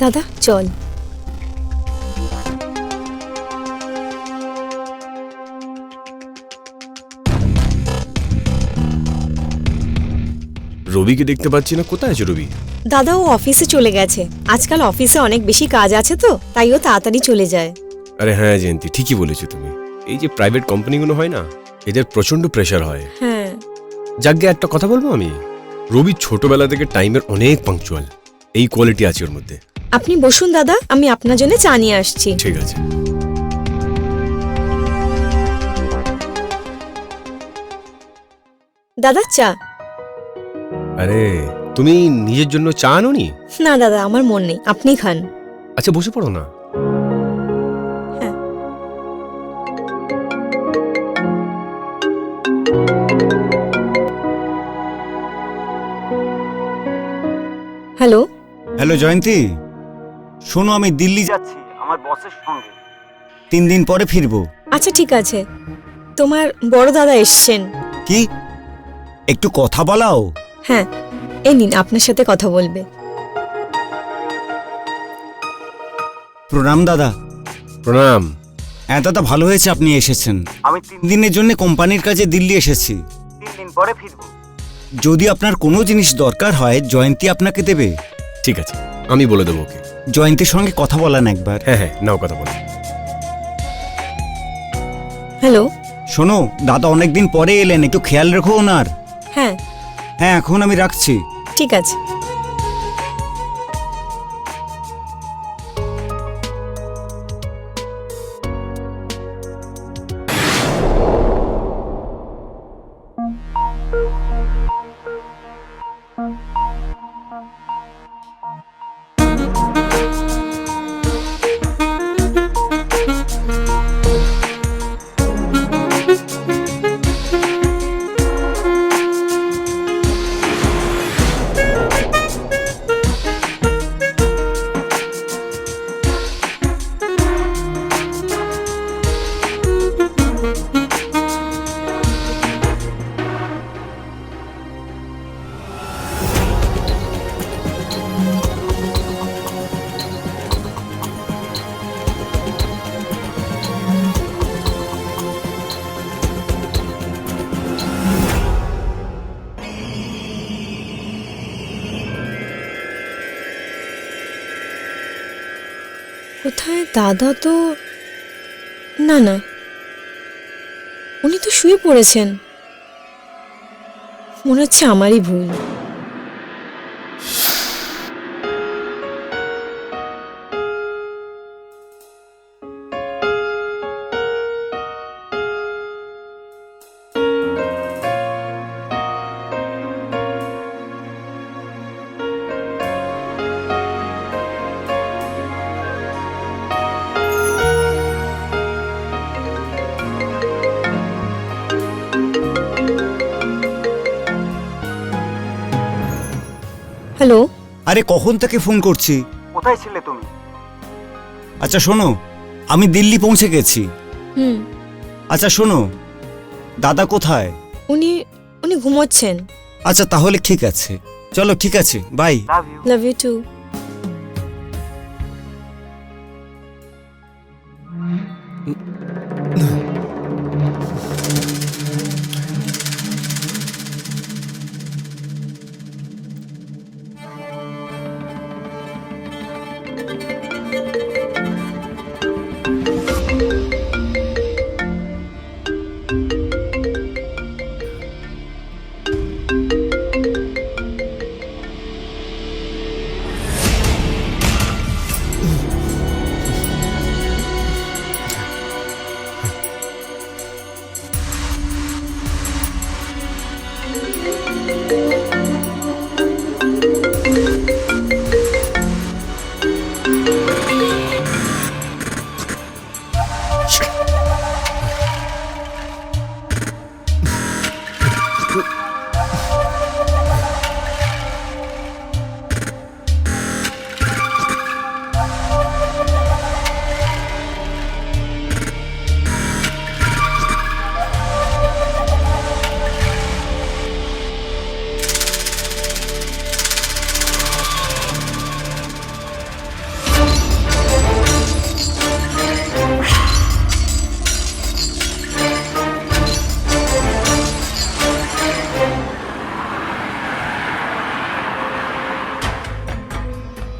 দাদা চল। রবিকে দেখতে পাচ্ছি না। কোথায় আছে রবি? দাদা ও অফিসে চলে গেছে। আজকাল অফিসে অনেক বেশি কাজ আছে তো তাই ও তাড়াতাড়ি চলে যায়। আরে হ্যাঁ জয়ন্তী ঠিকই বলেছ তুমি। এই যে প্রাইভেট কোম্পানিগুলো হয় না এদের প্রচণ্ড প্রেশার হয়। হ্যাঁ। যাকে একটা কথা বলব আমি? রবি ছোটবেলা থেকে টাইমের অনেক পাংচুয়াল এই কোয়ালিটি আছে ওর মধ্যে। আপনি বসুন দাদা আমি আপনার জন্য চা নিয়ে আসছি। ঠিক আছে। দাদা চা। আরে তুমি নিজের জন্য চা আনোনি? না দাদা আমার মন নেই আপনি খান। আচ্ছা বসে পড়ো না। হ্যাঁ। হ্যালো। হ্যালো জয়ন্তী। শোনো আমি দিল্লি যাচ্ছি আমার বসের সঙ্গে। তিন দিন পরে ফিরবো। আচ্ছা ঠিক আছে। তোমার বড় দাদা এসছেন। কি? একটু কথা বলাও। হ্যাঁ এই নিন আপনার সাথে কথা বলবে। প্রণাম দাদা। প্রণাম। হ্যাঁ দাদা ভালো হয়েছে আপনি এসেছেন। আমি তিন দিনের জন্য কোম্পানির কাজে দিল্লি এসেছি। তিন দিন পরে ফিরবো। যদি আপনার কোনো জিনিস দরকার হয় জয়ন্তী আপনাকে দেবে। ঠিক আছে আমি বলে দেবো ওকে। জয়ন্তীর সঙ্গে কথা বলান একবার। হ্যাঁ হ্যাঁ নাও কথা বলো। হ্যালো। শোনো দাদা অনেকদিন পরে এলেন একটু খেয়াল রেখো ওনার। হ্যাঁ। হ্যাঁ এখন আমি রাখছি। ঠিক আছে। কোথায় দাদা তো না না। উনি তো শুয়ে পড়েছেন। মনে হচ্ছে আমারই ভুল। হ্যালো। আরে কখন থেকে ফোন করছি? কোথায় ছিলে তুমি? আচ্ছা শোনো আমি দিল্লি পৌঁছে গেছি। হুম। আচ্ছা শোনো দাদা কোথায়? উনি উনি ঘুমোচ্ছেন। আচ্ছা তাহলে ঠিক আছে। চলো ঠিক আছে বাই। লাভ ইউ টু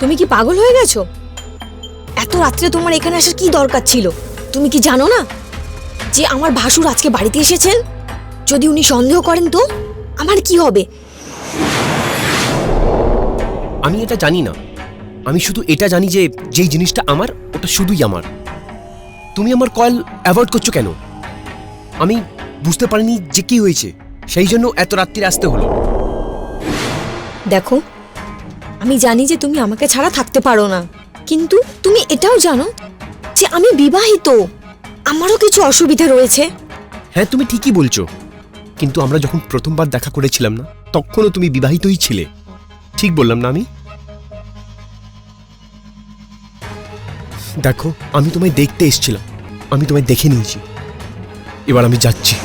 তুমি কি পাগল হয়ে গেছো? এত রাত্রে তোমার এখানে আসার কি দরকার ছিল? তুমি কি জানো না যে আমার ভাসুর আজকে বাড়িতে এসেছেন? যদি উনি সন্দেহ করেন তো আমার কি হবে? আমি এটা জানি না। আমি শুধু এটা জানি যে যেই জিনিসটা আমার ওটা শুধুই আমার। তুমি আমার কল অ্যাভয়েড করছ কেন? আমি বুঝতে পারিনি যে কি হয়েছে। সেই জন্য এত রাত্রিরে আসতে হলো। দেখো আমি জানি যে তুমি আমাকে ছাড়া থাকতে পারো না। কিন্তু তুমি এটাও জানো যে আমি বিবাহিত। আমারও কিছু অসুবিধা রয়েছে। হ্যাঁ তুমি ঠিকই বলছো। কিন্তু আমরা যখন প্রথমবার দেখা করেছিলাম না, তখনও তুমি বিবাহিতই ছিলে। ঠিক বললাম না আমি? দেখো, আমি তোমায় দেখতে এসেছিলাম। আমি তোমায় দেখে নিয়েছি। এবার আমি যাচ্ছি।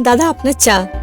দাদা আপনার চা।